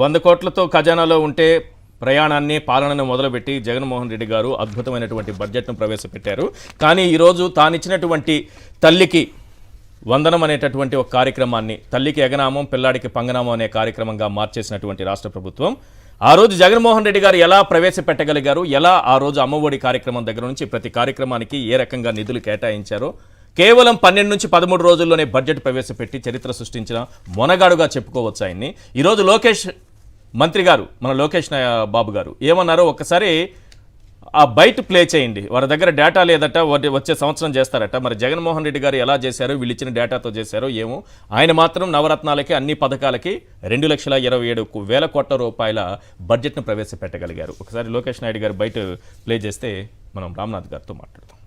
వంద కోట్లతో ఖజానాలో ఉంటే ప్రయాణాన్ని పాలనను మొదలుపెట్టి జగన్మోహన్ రెడ్డి గారు అద్భుతమైనటువంటి బడ్జెట్ను ప్రవేశపెట్టారు. కానీ ఈరోజు తానిచ్చినటువంటి తల్లికి వందనం అనేటటువంటి ఒక కార్యక్రమాన్ని తల్లికి ఎగనామం పిల్లాడికి పంగనామం అనే కార్యక్రమంగా మార్చేసినటువంటి రాష్ట్ర ప్రభుత్వం ఆ రోజు జగన్మోహన్ రెడ్డి గారు ఎలా ప్రవేశపెట్టగలిగారు ఎలా ఆ రోజు అమ్మఒడి కార్యక్రమం దగ్గర నుంచి ప్రతి కార్యక్రమానికి ఏ రకంగా నిధులు కేటాయించారో కేవలం పన్నెండు నుంచి పదమూడు రోజుల్లోనే బడ్జెట్ ప్రవేశపెట్టి చరిత్ర సృష్టించిన మొనగాడుగా చెప్పుకోవచ్చు ఆయన్ని. ఈరోజు లోకేష్ మంత్రి గారు మన లోకేష్ నాయ- బాబు గారు ఏమన్నారో ఒక్కసారి ఆ బయట ప్లే చేయండి. వారి దగ్గర డేటా లేదట వచ్చే సంవత్సరం చేస్తారట. మరి జగన్మోహన్ రెడ్డి గారు ఎలా చేశారో వీళ్ళు ఇచ్చిన డేటాతో చేశారో ఏమో. ఆయన మాత్రం నవరత్నాలకి అన్ని పథకాలకి రెండు లక్షల ఇరవై ఏడు వేల కోట్ల రూపాయల బడ్జెట్ను ప్రవేశపెట్టగలిగారు. ఒకసారి లోకేష్ నాయుడు గారు బయట ప్లే చేస్తే మనం రామ్నాథ్ గారితో మాట్లాడతాం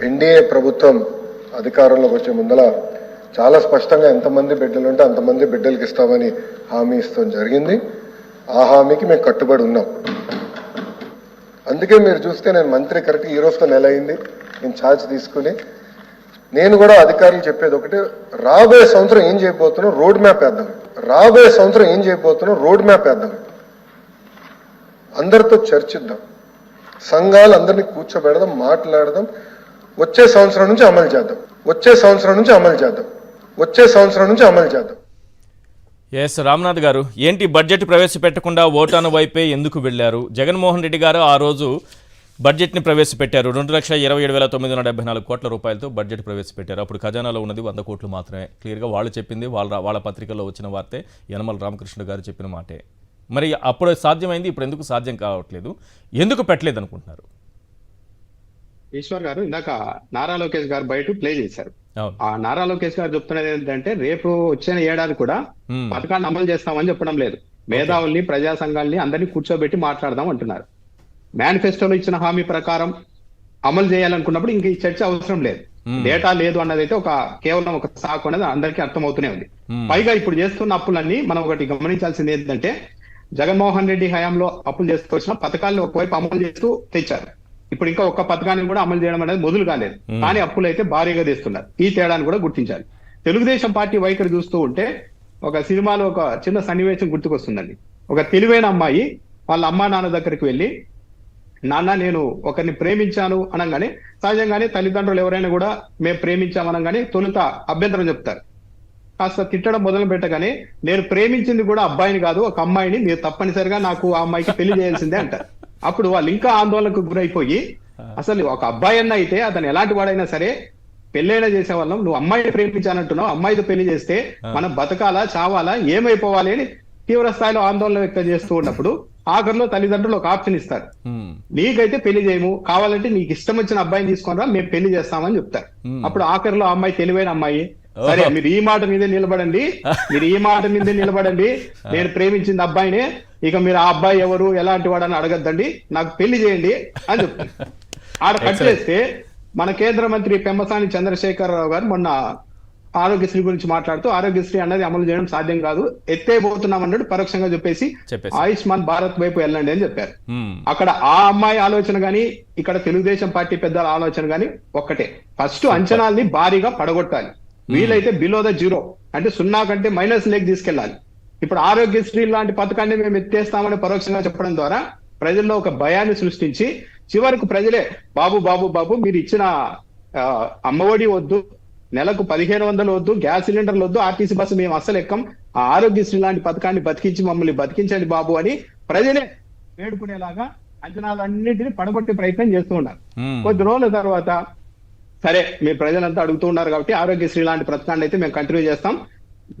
ఎన్డీఏ ప్రభుత్వం అధికారంలోకి వచ్చే ముందల చాలా స్పష్టంగా ఎంతమంది బిడ్డలు ఉంటే అంతమంది బిడ్డలకి ఇస్తామని హామీ ఇస్తాం జరిగింది. ఆ హామీకి మేము కట్టుబడి ఉన్నాం. అందుకే మీరు చూస్తే నేను మంత్రి కరెక్ట్ ఈ రోజుతో నెల అయింది. నేను ఛార్జ్ తీసుకుని నేను కూడా అధికారులు చెప్పేది ఒకటి రాబోయే సంవత్సరం ఏం చేయబోతున్నాం? రోడ్ మ్యాప్ వేద్దాం. రాబోయే సంవత్సరం ఏం చేయబోతున్నాం? రోడ్ మ్యాప్ వేద్దాం. అందరితో చర్చిద్దాం. సంఘాలు అందరినీ కూర్చోబెడదాం మాట్లాడదాం. వచ్చే సంవత్సరం నుంచి అమలు చేద్దాం. వచ్చే సంవత్సరం నుంచి అమలు చేద్దాం. వచ్చే సంవత్సరం నుంచి అమలు చేద్దాం. ఎస్ రామ్నాథ్ గారు ఏంటి బడ్జెట్ ప్రవేశపెట్టకుండా ఓటాను వైపే ఎందుకు వెళ్ళారు? జగన్మోహన్ రెడ్డి గారు ఆ రోజు బడ్జెట్ని ప్రవేశపెట్టారు. రెండు లక్షల ఇరవై ఏడు వేల తొమ్మిది వందల డెబ్బై నాలుగు కోట్ల రూపాయలతో బడ్జెట్ ప్రవేశపెట్టారు. అప్పుడు ఖజానాలో ఉన్నది వంద కోట్లు మాత్రమే. క్లియర్గా వాళ్ళు చెప్పింది వాళ్ళ వాళ్ళ పత్రికల్లో వచ్చిన వార్తే యనమల రామకృష్ణ గారు చెప్పిన మాటే. మరి అప్పుడు సాధ్యమైంది ఇప్పుడు ఎందుకు సాధ్యం కావట్లేదు? ఎందుకు పెట్టలేదు అనుకుంటున్నారు ఈశ్వర్ గారు ఇందాక నారా లోకేష్ గారు బయట ప్లే చేశారు. ఆ నారా లోకేష్ గారు చెప్తున్నది ఏంటంటే రేపు వచ్చిన ఏడాది కూడా. పథకాన్ని అమలు చేస్తామని చెప్పడం లేదు. మేధావుల్ని ప్రజా సంఘాలని అందరినీ కూర్చోబెట్టి మాట్లాడదాం అంటున్నారు. మేనిఫెస్టోలో ఇచ్చిన హామీ ప్రకారం అమలు చేయాలనుకున్నప్పుడు ఇంక ఈ చర్చ అవసరం లేదు. డేటా లేదు అన్నదైతే ఒక కేవలం ఒక సాకు అనేది అందరికీ అర్థమవుతూనే ఉంది. పైగా ఇప్పుడు చేస్తున్న అప్పులన్నీ మనం ఒకటి గమనించాల్సింది ఏంటంటే జగన్మోహన్ రెడ్డి హయాంలో అప్పులు చేసుకొచ్చిన పథకాలను ఒకవైపు అమలు చేస్తూ తెచ్చారు. ఇప్పుడు ఇంకా ఒక్క పథకాన్ని కూడా అమలు చేయడం అనేది మొదలు కాలేదు. కానీ అప్పులు అయితే భారీగా తెస్తున్నారు. ఈ తేడాను కూడా గుర్తించాలి. తెలుగుదేశం పార్టీ వైఖరి చూస్తూ ఉంటే ఒక సినిమాలో ఒక చిన్న సన్నివేశం గుర్తుకొస్తుందండి. ఒక తెలివైన అమ్మాయి వాళ్ళ అమ్మా నాన్న దగ్గరికి వెళ్ళి నాన్న నేను ఒకరిని ప్రేమించాను అనగానే సహజంగానే తల్లిదండ్రులు ఎవరైనా కూడా మేము ప్రేమించామనగానే తొలుత అభ్యంతరం చెప్తారు. కాస్త తిట్టడం మొదలు పెట్టగానే నేను ప్రేమించింది కూడా అబ్బాయిని కాదు ఒక అమ్మాయిని మీరు తప్పనిసరిగా నాకు ఆ అమ్మాయికి పెళ్ళి చేయాల్సిందే అంటారు. అప్పుడు వాళ్ళు ఇంకా ఆందోళనకు గురైపోయి అసలు ఒక అబ్బాయి అన్న అయితే అతను ఎలాంటి వాడైనా సరే పెళ్ళైనా చేసే వాళ్ళం నువ్వు అమ్మాయిని ప్రేమించానంటున్నావు అమ్మాయితో పెళ్ళి చేస్తే మనం బతకాలా చావాలా ఏమైపోవాలి అని తీవ్ర స్థాయిలో ఆందోళన వ్యక్తం చేస్తూ ఉన్నప్పుడు ఆఖరిలో తల్లిదండ్రులు ఒక ఆప్షన్ ఇస్తారు. నీకైతే పెళ్ళి చేయము కావాలంటే నీకు ఇష్టం వచ్చిన అబ్బాయిని తీసుకొనిరా మేము పెళ్ళి చేస్తామని చెప్తారు. అప్పుడు ఆఖరిలో అమ్మాయి తెలివైన అమ్మాయి సరే మీరు ఈ మాట మీదే నిలబడండి. మీరు ఈ మాట మీదే నిలబడండి. నేను ప్రేమించింది అబ్బాయినే. ఇక మీరు ఆ అబ్బాయి ఎవరు ఎలాంటి వాడని అడగద్దండి. నాకు పెళ్ళి చేయండి అని చెప్తారు ఆడ కట్. చేస్తే మన కేంద్ర మంత్రి పెమ్మసాని చంద్రశేఖరరావు గారు మొన్న ఆరోగ్యశ్రీ గురించి మాట్లాడుతూ ఆరోగ్యశ్రీ అన్నది అమలు చేయడం సాధ్యం కాదు. ఎత్తేపోతున్నాం అన్నట్టు పరోక్షంగా చెప్పేసి ఆయుష్మాన్ భారత్ వైపు వెళ్ళండి అని చెప్పారు. అక్కడ ఆ అమ్మాయి ఆలోచన గాని ఇక్కడ తెలుగుదేశం పార్టీ పెద్దల ఆలోచన గాని ఒక్కటే. ఫస్ట్ అంచనాల్ని భారీగా పడగొట్టాలి. వీలైతే బిలో ద జీరో అంటే సున్నా కంటే మైనస్ లేక్ తీసుకెళ్ళాలి. ఇప్పుడు ఆరోగ్యశ్రీ లాంటి పథకాన్ని మేము ఎత్తేస్తామని పరోక్షంగా చెప్పడం ద్వారా ప్రజల్లో ఒక భయాన్ని సృష్టించి చివరకు ప్రజలే బాబు బాబు బాబు మీరు ఇచ్చిన అమ్మఒడి వద్దు నెలకు పదిహేను వందలు వద్దు గ్యాస్ సిలిండర్లు వద్దు ఆర్టీసీ బస్సు మేము అస్సలు ఎక్కం ఆ ఆరోగ్యశ్రీ లాంటి పథకాన్ని బతికించి మమ్మల్ని బతికించండి బాబు అని ప్రజలే వేడుకునేలాగా అంచనాలన్నింటినీ పడగొట్టే ప్రయత్నం చేస్తూ ఉన్నారు. కొద్ది రోజుల తర్వాత సరే మీ ప్రజలంతా అడుగుతూ ఉన్నారు కాబట్టి ఆరోగ్యశ్రీ లాంటి పథకాన్ని అయితే మేము కంటిన్యూ చేస్తాం.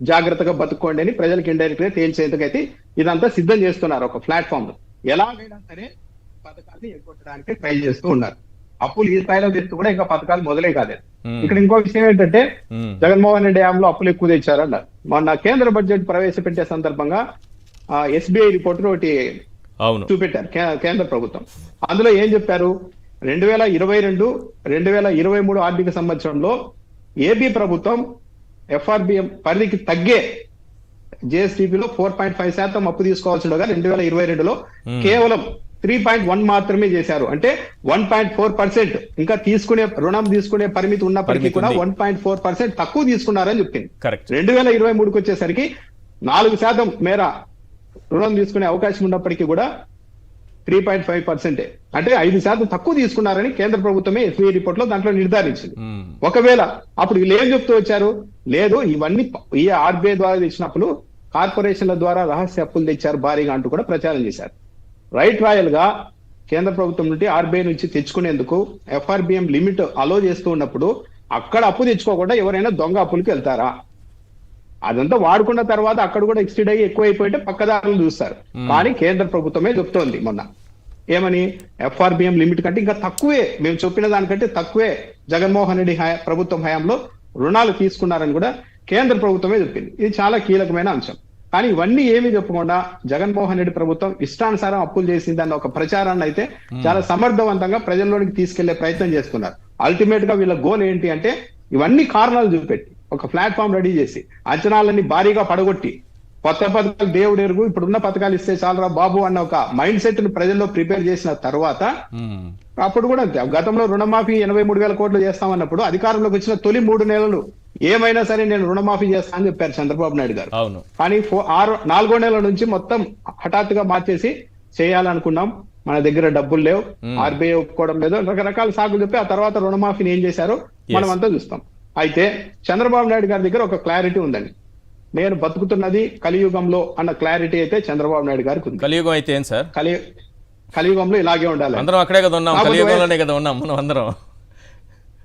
జాగ్రత్తగా బతుక్కోండి అని ప్రజలకు ఇండైరెక్ట్గా తేల్చేందుకైతే ఇదంతా సిద్ధం చేస్తున్నారు ఒక ప్లాట్ఫామ్లో. ఎలాగైనా సరే పథకాన్ని ఎగ్గొట్టడానికి ట్రై చేస్తూ ఉన్నారు. అప్పులు ఈ స్థాయిలో తెస్తూ కూడా ఇంకా పథకాలు మొదలే కాలేదు. మ్మ్. ఇక్కడ ఇంకో విషయం ఏంటంటే. జగన్మోహన్ రెడ్డి హయాంలో అప్పులు ఎక్కువ తెచ్చారన్నారు. మొన్న కేంద్ర బడ్జెట్ ప్రవేశపెట్టే సందర్భంగా ఎస్బీఐ రిపోర్ట్ ఒకటి చూపెట్టారు. కేంద్ర ప్రభుత్వం. అందులో ఏం చెప్పారు? రెండు వేల ఇరవై రెండు రెండు వేల ఇరవై మూడు ఆర్థిక సంవత్సరంలో ఏపీ ప్రభుత్వం ఎఫ్ఆర్బిఎం పరిధికి తగ్గే జిఎస్టిపిలో ఫోర్ పాయింట్ ఫైవ్ శాతం అప్పు తీసుకోవాల్సి ఉండగా రెండు వేల ఇరవై రెండులో కేవలం త్రీ పాయింట్ వన్ మాత్రమే చేశారు. అంటే వన్ పాయింట్ ఫోర్ పర్సెంట్ ఇంకా తీసుకునే రుణం తీసుకునే పరిమితి ఉన్నప్పటికీ కూడా. వన్ పాయింట్ ఫోర్ పర్సెంట్ తక్కువ తీసుకున్నారని చెప్పింది. రెండు వేల ఇరవై మూడుకి వచ్చేసరికి నాలుగు శాతం మేర రుణం తీసుకునే అవకాశం ఉన్నప్పటికీ కూడా త్రీ పాయింట్ ఫైవ్ పర్సెంటే అంటే ఐదు శాతం తక్కువ తీసుకున్నారని కేంద్ర ప్రభుత్వమే ఎస్బీఐ రిపోర్ట్లో దాంట్లో నిర్ధారించింది. ఒకవేళ అప్పుడు వీళ్ళు ఏం చెప్తూ వచ్చారు? లేదు ఇవన్నీ ఈ ఆర్బీఐ ద్వారా తెచ్చినప్పుడు కార్పొరేషన్ల ద్వారా రహస్య అప్పులు తెచ్చారు భారీగా అంటూ కూడా ప్రచారం చేశారు. రైట్ రాయల్గా కేంద్ర ప్రభుత్వం నుండి ఆర్బీఐ నుంచి తెచ్చుకునేందుకు ఎఫ్ఆర్బిఎం లిమిట్ అలో చేస్తూ ఉన్నప్పుడు అక్కడ అప్పు తెచ్చుకోకుండా ఎవరైనా దొంగ అప్పులకి వెళ్తారా? అదంతా వాడుకున్న తర్వాత అక్కడ కూడా ఎక్స్టెండ్ అయ్యి ఎక్కువైపోయింటే పక్కదారులు చూస్తారు. కానీ కేంద్ర ప్రభుత్వమే చెప్తోంది మొన్న. ఏమని? ఎఫ్ఆర్బిఎం లిమిట్ కంటే ఇంకా తక్కువే. మేము చెప్పిన దానికంటే తక్కువే. జగన్మోహన్ రెడ్డి హయా ప్రభుత్వం హయాంలో రుణాలు తీసుకున్నారని కూడా కేంద్ర ప్రభుత్వమే చెప్పింది. ఇది చాలా కీలకమైన అంశం. కానీ ఇవన్నీ ఏమీ చెప్పకుండా జగన్మోహన్ రెడ్డి ప్రభుత్వం ఇష్టానుసారం అప్పులు చేసిందన్న ఒక ప్రచారాన్ని అయితే చాలా సమర్థవంతంగా ప్రజల్లోనికి తీసుకెళ్ళే ప్రయత్నం చేస్తున్నారు. అల్టిమేట్గా వీళ్ళ గోల్ ఏంటి అంటే ఇవన్నీ కారణాలు చూపెట్టి. ఒక ప్లాట్ఫామ్ రెడీ చేసి అంచనాలన్నీ భారీగా పడగొట్టి కొత్త పథకాలు దేవుడు ఎరుగు ఇప్పుడున్న పథకాలు ఇస్తే చాలరా బాబు అన్న ఒక మైండ్ సెట్ను ప్రజల్లో ప్రిపేర్ చేసిన తర్వాత. అప్పుడు కూడా అంతే. గతంలో రుణమాఫీ ఎనభై మూడు వేల కోట్లు చేస్తామన్నప్పుడు అధికారంలోకి వచ్చిన తొలి మూడు నెలలు ఏమైనా సరే నేను రుణమాఫీ చేస్తా అని చెప్పారు చంద్రబాబు నాయుడు గారు. కానీ ఆరు నాలుగో నెలల నుంచి మొత్తం హఠాత్తుగా మార్చేసి చేయాలనుకున్నాం. మన దగ్గర డబ్బులు లేవు. ఆర్బీఐ ఒప్పుకోవడం లేదు. రకరకాల సాకులు చెప్పి ఆ తర్వాత రుణమాఫీని ఏం చేశారో? మనం అంతా చూస్తాం. అయితే చంద్రబాబు నాయుడు గారి దగ్గర ఒక క్లారిటీ ఉందండి. నేను బతుకుతున్నది కలియుగంలో అన్న క్లారిటీ అయితే చంద్రబాబు నాయుడు గారికి ఉంది. కలియుగం అయితే ఏం సార్? కలి కలియుగంలో ఇలాగే ఉండాలి. అందరం అక్కడే కదా ఉన్నాం. కలియుగంలోనే కదా ఉన్నాం మనం అందరం.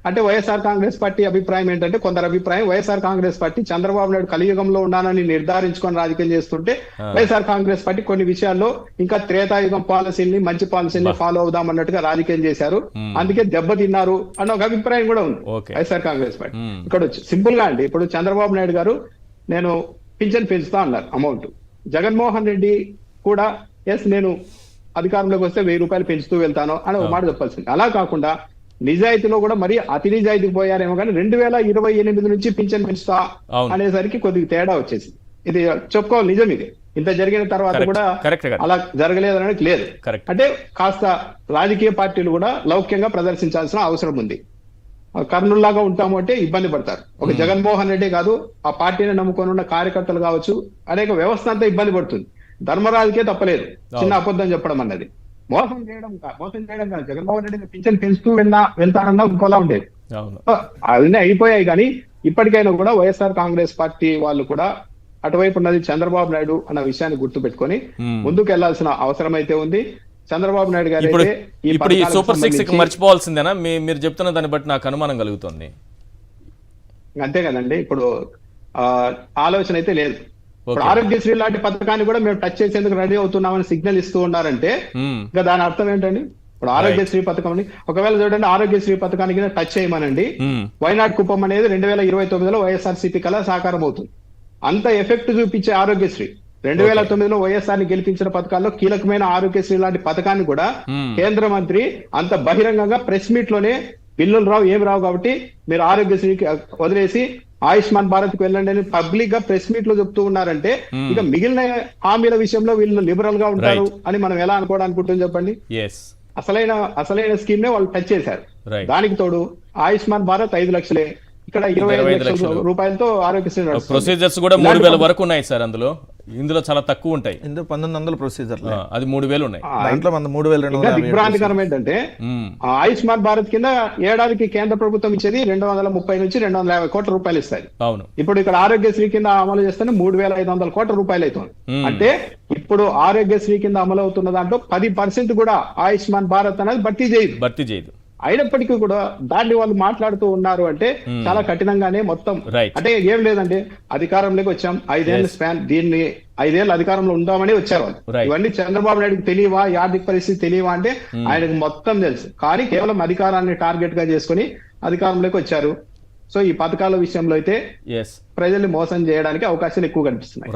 అంటే వైఎస్ఆర్ కాంగ్రెస్ పార్టీ అభిప్రాయం ఏంటంటే కొందరు అభిప్రాయం YSR Congress party Chandrababu Naidu కలియుగంలో ఉన్నానని నిర్ధారించుకొని రాజకీయం చేస్తుంటే వైఎస్ఆర్ కాంగ్రెస్ పార్టీ కొన్ని విషయాల్లో ఇంకా త్రేతాయుగం పాలసీని మంచి పాలసీని ఫాలో అవుదాం అన్నట్టుగా రాజకీయం చేశారు. అందుకే దెబ్బతిన్నారు అన్న ఒక అభిప్రాయం కూడా ఉంది. వైఎస్ఆర్ కాంగ్రెస్ పార్టీ. ఇక్కడ సింపుల్గా అండి ఇప్పుడు చంద్రబాబు నాయుడు గారు నేను పింఛన్ పెంచుతా అన్నారు అమౌంట్. జగన్మోహన్ రెడ్డి కూడా ఎస్ నేను అధికారంలోకి వస్తే వెయ్యి రూపాయలు పెంచుతూ వెళ్తాను అని ఒక మాట చెప్పాల్సింది. అలా కాకుండా నిజాయితీలో కూడా మరి అతి నిజాయితీకి పోయారేమో కానీ రెండు వేల ఇరవై ఎనిమిది నుంచి పింఛన్ పెంచుతా. అనేసరికి కొద్దిగా తేడా వచ్చేసింది. ఇది చెప్పుకోవాలి నిజం ఇది. ఇంత జరిగిన తర్వాత. కూడా. అలా జరగలేదు అనేది లేదు. అంటే కాస్త రాజకీయ పార్టీలు కూడా లౌక్యంగా ప్రదర్శించాల్సిన అవసరం ఉంది. కర్నూలులాగా ఉంటాము అంటే ఇబ్బంది పడతారు. ఒక జగన్మోహన్ రెడ్డి కాదు ఆ పార్టీని నమ్ముకొని ఉన్న కార్యకర్తలు కావచ్చు అనేక వ్యవస్థ అంతా ఇబ్బంది పడుతుంది. ధర్మరాజుకే తప్పలేదు. చిన్న అబద్ధం చెప్పడం అన్నది. మోసం చేయడం మోసం చేయడం కాదు. జగన్మోహన్ రెడ్డి పింఛన్ పెంచుతూ వెళ్ళా వెళ్తారన్నా ఇంకోలా ఉండేది. అవును. అవన్నీ అయిపోయాయి కానీ ఇప్పటికైనా కూడా వైఎస్ఆర్ కాంగ్రెస్ పార్టీ వాళ్ళు కూడా అటువైపు ఉన్నది చంద్రబాబు నాయుడు అన్న విషయాన్ని గుర్తు పెట్టుకొని. ముందుకు వెళ్ళాల్సిన అవసరం అయితే ఉంది. చంద్రబాబు నాయుడు గారు ఇప్పుడు ఈ సూపర్ సిక్స్ మర్చిపోవాల్సిందేనా? మీరు చెప్తున్న దాన్ని బట్టి నాకు అనుమానం కలుగుతుంది. అంతే కదండి. ఇప్పుడు ఆలోచన అయితే లేదు. ఇప్పుడు. ఆరోగ్యశ్రీ లాంటి పథకాన్ని కూడా మేము టచ్ చేసేందుకు రెడీ అవుతున్నామని సిగ్నల్ ఇస్తూ ఉన్నారంటే మ్మ్. ఇంకా దాని అర్థం ఏంటండి ఇప్పుడు ఆరోగ్యశ్రీ పథకం ఒకవేళ చూడండి ఆరోగ్యశ్రీ పథకానికి టచ్ చేయమనండి. వైనాడ్ కుప్పం అనేది రెండు వేల ఇరవై తొమ్మిదిలో వైఎస్ఆర్సీపీ కల సాకారం అవుతుంది అంత ఎఫెక్ట్ చూపించే ఆరోగ్యశ్రీ రెండు వేల తొమ్మిదిలో వైఎస్ఆర్ని గెలిపించిన పథకాల్లో కీలకమైన ఆరోగ్యశ్రీ లాంటి పథకాన్ని కూడా Hmm. కేంద్ర మంత్రి అంత బహిరంగంగా ప్రెస్ మీట్లోనే బిల్లులు రావు ఏం రావు కాబట్టి మీరు ఆరోగ్యశ్రీకి వదిలేసి ఆయుష్మాన్ భారత్కు వెళ్ళండి అని పబ్లిక్గా ప్రెస్ మీట్లో చెప్తూ ఉన్నారంటే ఇక మిగిలిన హామీల విషయంలో వీళ్ళు లిబరల్గా ఉంటారు అని మనం ఎలా అనుకోవడానికి ఉంటుంది చెప్పండి అసలైన అసలైన స్కీమ్ నే వాళ్ళు టచ్ చేశారు. దానికి తోడు ఆయుష్మాన్ భారత్ ఐదు లక్షలే ఇక్కడ ఇరవై ఐదు 25 లక్షల. రూపాయలతో ఆరోగ్యశ్రీ. ప్రొసీజర్స్ కూడా మూడు వేల వరకు ఉన్నాయి సార్ అందులో. ఇందులో చాలా తక్కువ ఉంటాయి. ఇందులో పంతొమ్మిది వందల ప్రొసీజర్ అది మూడు వేలు ఉన్నాయి. దాంట్లో మన మూడు వేల రెండు దిగ్భ్రాంతికరం ఏంటంటే ఆయుష్మాన్ భారత్ కింద ఏడాదికి కేంద్ర ప్రభుత్వం ఇచ్చేది రెండు వందల ముప్పై నుంచి రెండు వందల యాభై కోట్ల రూపాయలు ఇస్తాయి. అవును. ఇప్పుడు ఇక్కడ ఆరోగ్యశ్రీ కింద అమలు చేస్తేనే మూడు వేల ఐదు వందల కోట్ల రూపాయలు అవుతుంది. అంటే ఇప్పుడు ఆరోగ్యశ్రీ కింద అమలు అవుతున్న దాంట్లో పది పర్సెంట్ కూడా ఆయుష్మాన్ భారత్ అనేది భర్తీ చేయదు. భర్తీ చేయదు. అయినప్పటికీ కూడా దాన్ని వాళ్ళు మాట్లాడుతూ ఉన్నారు అంటే చాలా కఠినంగానే మొత్తం. అంటే ఏం లేదండి అధికారంలోకి వచ్చాం. ఐదేళ్ళ స్పాన్ దీన్ని ఐదేళ్ళు అధికారంలో ఉందామని వచ్చారు వాళ్ళు. ఇవన్నీ చంద్రబాబు నాయుడుకి తెలియవా? ఈ ఆర్థిక పరిస్థితి తెలియవా అంటే ఆయనకు మొత్తం తెలుసు. కానీ కేవలం అధికారాన్ని టార్గెట్గా చేసుకుని అధికారంలోకి వచ్చారు. సో ఈ పథకాల విషయంలో అయితే ప్రజల్ని మోసం చేయడానికి అవకాశాలు ఎక్కువ కనిపిస్తున్నాయి.